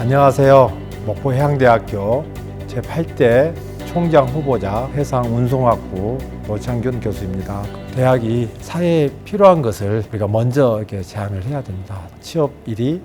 안녕하세요. 목포해양대학교 제8대 총장 후보자 해상 운송학부 노창균 교수입니다. 대학이 사회에 필요한 것을 우리가 먼저 이렇게 제안을 해야 됩니다. 취업 1위,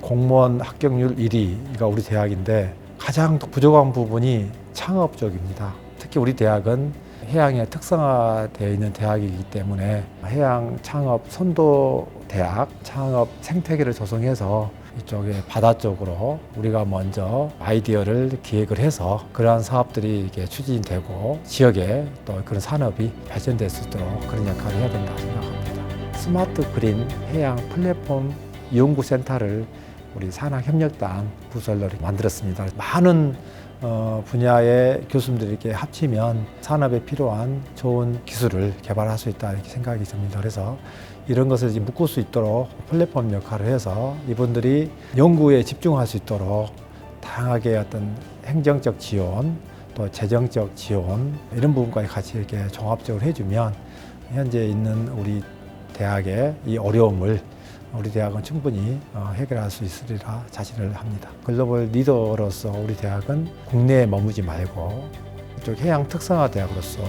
공무원 합격률 1위가 우리 대학인데 가장 부족한 부분이 창업 쪽입니다. 특히 우리 대학은 해양에 특성화되어 있는 대학이기 때문에 해양 창업 선도 대학 창업 생태계를 조성해서 이쪽에 바다 쪽으로 우리가 먼저 아이디어를 기획을 해서 그러한 사업들이 이렇게 추진되고 지역에 또 그런 산업이 발전될 수 있도록 그런 역할을 해야 된다고 생각합니다. 스마트 그린 해양 플랫폼 연구센터를 우리 산학협력단 부설로 만들었습니다. 많은 어, 분야의 교수님들이 이렇게 합치면 산업에 필요한 좋은 기술을 개발할 수 있다 이렇게 생각이 듭니다. 그래서 이런 것을 이제 묶을 수 있도록 플랫폼 역할을 해서 이분들이 연구에 집중할 수 있도록 다양하게 어떤 행정적 지원 또 재정적 지원 이런 부분까지 같이 이렇게 종합적으로 해주면 현재 있는 우리 대학의 이 어려움을 우리 대학은 충분히 어, 해결할 수 있으리라 자신을 합니다. 글로벌 리더로서 우리 대학은 국내에 머무지 말고 이쪽 해양 특성화 대학으로서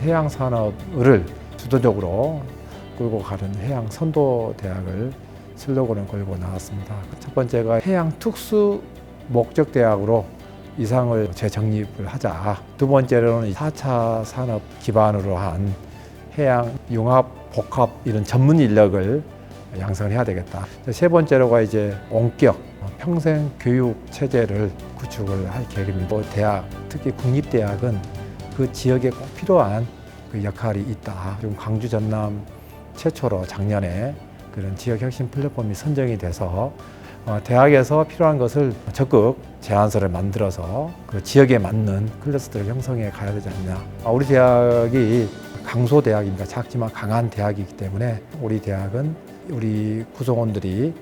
해양 산업을 주도적으로 끌고 가는 해양 선도 대학을 슬로건을 걸고 나왔습니다. 첫 번째가 해양 특수 목적 대학으로 이상을 재정립을 하자. 두 번째로는 4차 산업 기반으로 한 해양 융합 복합 이런 전문 인력을 양성을 해야 되겠다. 세 번째로가 이제 원격 평생 교육 체제를 구축을 할 계획입니다. 뭐 대학, 특히 국립 대학은 그 지역에 꼭 필요한 그 역할이 있다. 지금 광주 전남 최초로 작년에 그런 지역 혁신 플랫폼이 선정이 돼서 어, 대학에서 필요한 것을 적극 제안서를 만들어서 그 지역에 맞는 클러스터를 형성해 가야 되지 않냐. 아, 우리 대학이 강소 대학입니다. 작지만 강한 대학이기 때문에 우리 대학은 우리 구성원들이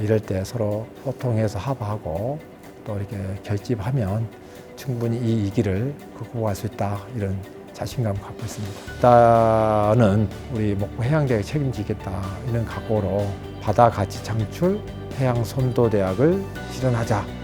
이럴 때 서로 소통해서 합의하고 또 이렇게 결집하면 충분히 이 위기를 극복할 수 있다 이런 자신감 갖고 있습니다. 일단은 우리 목포 해양대학이 책임지겠다 이런 각오로 바다 가치 창출 해양 선도 대학을 실현하자